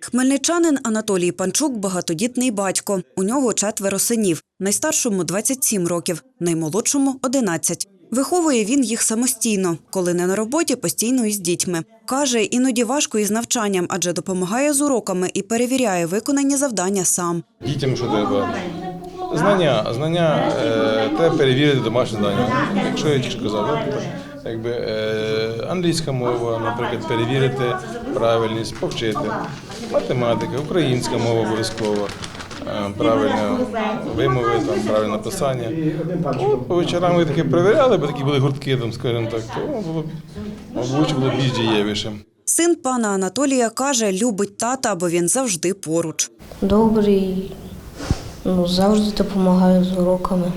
Хмельничанин Анатолій Панчук багатодітний батько. У нього четверо синів. Найстаршому 27 років, наймолодшому 11. Виховує він їх самостійно, коли не на роботі, постійно із дітьми. Каже, іноді важко із навчанням, адже допомагає з уроками і перевіряє виконані завдання сам. Дітям що треба? Знання, знання е, треба перевірити домашнє завдання. Якщо я тільки казав, якби е, англійська мова, наприклад, перевірити правильність, повчити. Математика, українська мова обов'язково. е, Правильно вимови, там правильне написання. Ну, по вечорам ми таке перевіряли, бо такі були гуртки, там, скажімо так, то було б, мабуть, було більш дієвішим. Син пана Анатолія каже, любить тата, бо він завжди поруч. Добрий, ну, завжди допомагаю з уроками.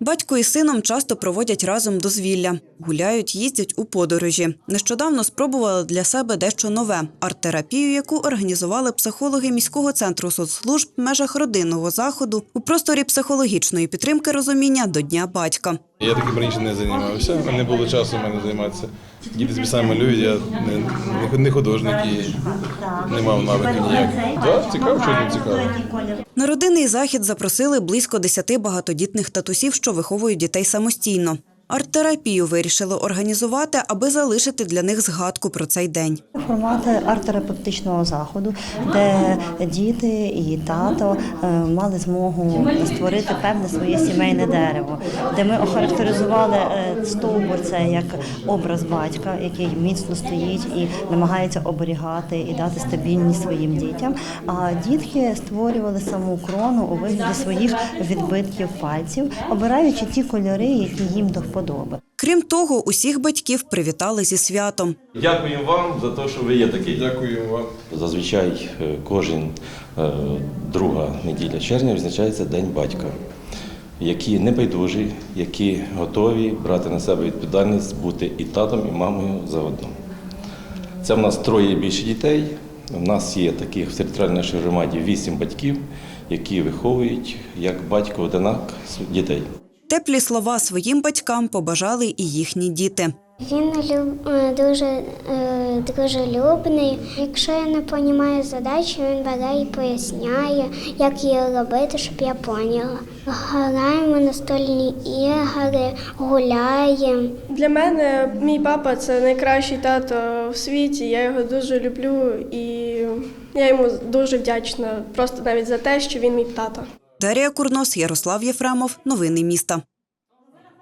Батько і сином часто проводять разом дозвілля, гуляють, їздять у подорожі. Нещодавно спробували для себе дещо нове арт-терапію, яку організували психологи міського центру соцслужб в межах родинного заходу у просторі психологічної підтримки розуміння до Дня батька. Я таким раніше не займався, не було часу в мене займатися. Діти собі самі малюють, я не, не, художник і не мав навиків ніяких. Так, цікаво, що цікаво. На родинний захід запросили близько десяти багатодітних татусів, що виховують дітей самостійно. Арт-терапію вирішили організувати, аби залишити для них згадку про цей день. Формати арт-терапевтичного заходу, де діти і тато е, мали змогу створити певне своє сімейне дерево, де ми охарактеризували е, стовбур це як образ батька, який міцно стоїть і намагається оберігати і дати стабільність своїм дітям. А дітки створювали саму крону у вигляді своїх відбитків пальців, обираючи ті кольори, які їм до вподоби. Крім того, усіх батьків привітали зі святом. Дякую вам за те, що ви є такий. Дякую вам. Зазвичай е, кожен е, друга неділя червня відзначається День батька, які небайдужі, які готові брати на себе відповідальність бути і татом, і мамою заодно. Це в нас троє і більше дітей. У нас є таких в територіальній нашій громаді вісім батьків, які виховують як батько одинак дітей. Теплі слова своїм батькам побажали і їхні діти. Він е, дуже е, дружелюбний. Якщо я не розумію задачу, він бере і поясняє, як її робити, щоб я поняла. Граємо настольні ігри, гуляємо. Для мене мій папа це найкращий тато в світі. Я його дуже люблю і я йому дуже вдячна просто навіть за те, що він мій тато. Дарія Курнос, Ярослав Єфремов. Новини міста.